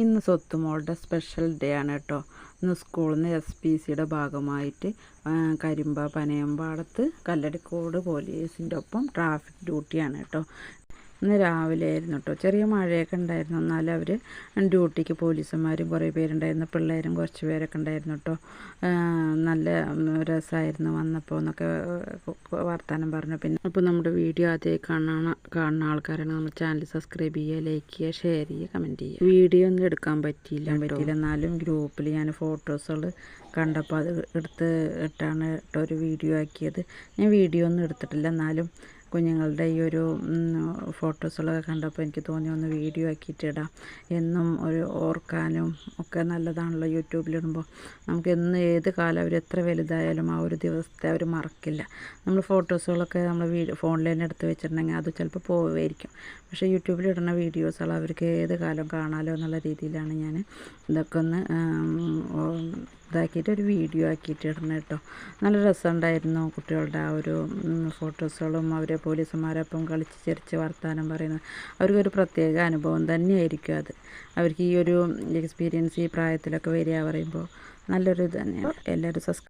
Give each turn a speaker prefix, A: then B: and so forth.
A: ഇന്ന് സ്വത്തുമോളുടെ special day ആണ് കേട്ടോ. ഇന്ന് സ്കൂളിൽ നിന്ന് എസ് പി സിയുടെ ഭാഗമായിട്ട് കരിമ്പ പനയമ്പാടത്ത് കല്ലടിക്കോട് പോലീസിന്റെ ഒപ്പം ട്രാഫിക് ഡ്യൂട്ടിയാണ് കേട്ടോ. ഇന്ന് രാവിലെ ആയിരുന്നു കേട്ടോ ചെറിയ മഴയൊക്കെ ഉണ്ടായിരുന്നു. എന്നാലും അവർ ഡ്യൂട്ടിക്ക് പോലീസുമാരും കുറേ പേരുണ്ടായിരുന്നു. പിള്ളേരും കുറച്ച് പേരൊക്കെ ഉണ്ടായിരുന്നു കേട്ടോ നല്ല രസമായിരുന്നു വന്നപ്പോൾ എന്നൊക്കെ വർത്തമാനം പറഞ്ഞു. പിന്നെ അപ്പോൾ നമ്മുടെ വീഡിയോ ആദ്യമായി കാണാൻ കാണുന്ന ആൾക്കാരാണ് നമ്മൾ ചാനൽ സബ്സ്ക്രൈബ് ചെയ്യുക ലൈക്ക് ചെയ്യുക ഷെയർ ചെയ്യുക കമന്റ് ചെയ്യുക. വീഡിയോ ഒന്നും എടുക്കാൻ പറ്റിയില്ല പറ്റിയില്ല. എന്നാലും ഗ്രൂപ്പിൽ ഞാൻ ഫോട്ടോസുകൾ കണ്ടപ്പോൾ അത് എടുത്ത് ഇട്ടാണ് കേട്ടോ ഒരു വീഡിയോ ആക്കിയത്. ഞാൻ വീഡിയോ ഒന്നും എടുത്തിട്ടില്ല. എന്നാലും കുഞ്ഞുങ്ങളുടെ ഈ ഒരു ഫോട്ടോസുകളൊക്കെ കണ്ടപ്പോൾ എനിക്ക് തോന്നി ഒന്ന് വീഡിയോ ആക്കിയിട്ട് ഇടാം എന്നും ഒരു ഓർക്കാനും ഒക്കെ നല്ലതാണല്ലോ യൂട്യൂബിലിടുമ്പോൾ. നമുക്ക് എന്ന് ഏത് കാലം അവർ എത്ര വലുതായാലും ആ ഒരു ദിവസത്തെ അവർ മറക്കില്ല. നമ്മൾ ഫോട്ടോസുകളൊക്കെ നമ്മൾ വീഡിയോ ഫോണിൽ തന്നെ എടുത്ത് വെച്ചിട്ടുണ്ടെങ്കിൽ അത് ചിലപ്പോൾ പോവുമായിരിക്കും പക്ഷേ യൂട്യൂബിലിടുന്ന വീഡിയോസുകൾ അവർക്ക് ഏത് കാലം കാണാലോ എന്നുള്ള രീതിയിലാണ് ഞാൻ ഇതൊക്കെ ഒന്ന് ഇതാക്കിയിട്ട് ഒരു വീഡിയോ ആക്കിയിട്ട് ഇടണം കേട്ടോ നല്ല രസമുണ്ടായിരുന്നു കുട്ടികളുടെ ആ ഒരു ഫോട്ടോസുകളും അവരെ പോലീസുമാരൊപ്പം കളിച്ച് ചിരിച്ച് വർത്താനം പറയുന്നത്. അവർക്കൊരു പ്രത്യേക അനുഭവം തന്നെയായിരിക്കും അത്. അവർക്ക് ഈ ഒരു എക്സ്പീരിയൻസ് ഈ പ്രായത്തിലൊക്കെ വരിക പറയുമ്പോൾ നല്ലൊരു ഇത് തന്നെയാണ്. എല്ലാവരും സബ്സ്ക്രൈബ്